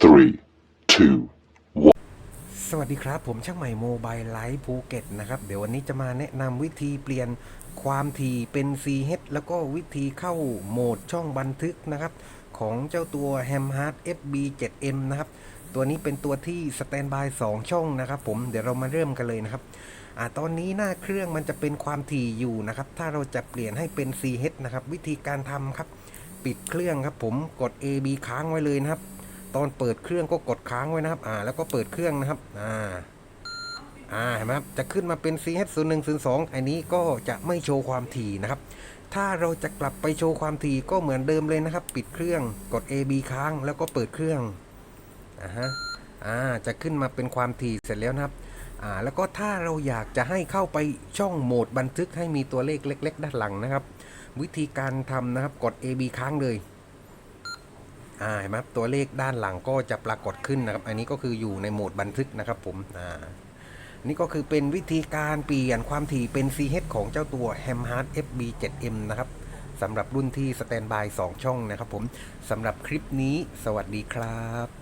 three, two, สวัสดีครับ ผมช่างใหม่โมบายไลฟ์ภูเก็ตนะครับ เดี๋ยววันนี้จะมาแนะนำวิธีเปลี่ยนความถี่เป็น CH แล้วก็วิธีเข้าโหมดช่องบันทึกนะครับ ของเจ้าตัว Ham Hard FB 7M นะครับ ตัวนี้เป็นตัวที่สแตนบาย 2 ช่องนะครับผมเดี๋ยวเรามาเริ่มกันเลยนะครับอ่าตอนนี้หน้าเครื่องมันจะเป็นความถี่อยู่นะครับ ถ้าเราจะเปลี่ยนให้เป็น CH นะครับ วิธีการทำครับ ปิดเครื่องครับผมกด AB ค้างไว้เลยนะครับ ตอนเปิดเครื่องก็กดค้างไว้นะครับ อ่า แล้วก็เปิดเครื่องนะครับ อ่า อ่า เห็นไหมครับ จะขึ้นมาเป็น CH 0 1 0 2อันนี้ก็จะไม่โชว์ความถี่นะครับ ถ้าเราจะกลับไปโชว์ความถี่ก็เหมือนเดิมเลยนะครับ ปิดเครื่อง กด AB ค้างแล้วก็เปิดเครื่อง อ่าฮะ อ่า จะขึ้นมาเป็นความถี่เสร็จแล้วนะครับ อ่า แล้วก็ถ้าเราอยากจะให้เข้าไปช่องโหมดบันทึกให้มีตัวเลขเล็ก ๆ ด้านหลังนะครับ วิธีการทำนะครับ กด AB ค้างเลย อ่าเห็นไหมตัวเลขด้านหลังก็จะปรากฏขึ้นนะครับ อันนี้ก็คืออยู่ในโหมดบันทึกนะครับผมอ่านี่ก็คือเป็นวิธีการเปลี่ยนความถี่เป็น CH ของเจ้าตัว Ham Hard FB 7M นะครับสำหรับรุ่นที่สแตนบาย 2 ช่องนะครับผมสำหรับคลิปนี้ สวัสดีครับ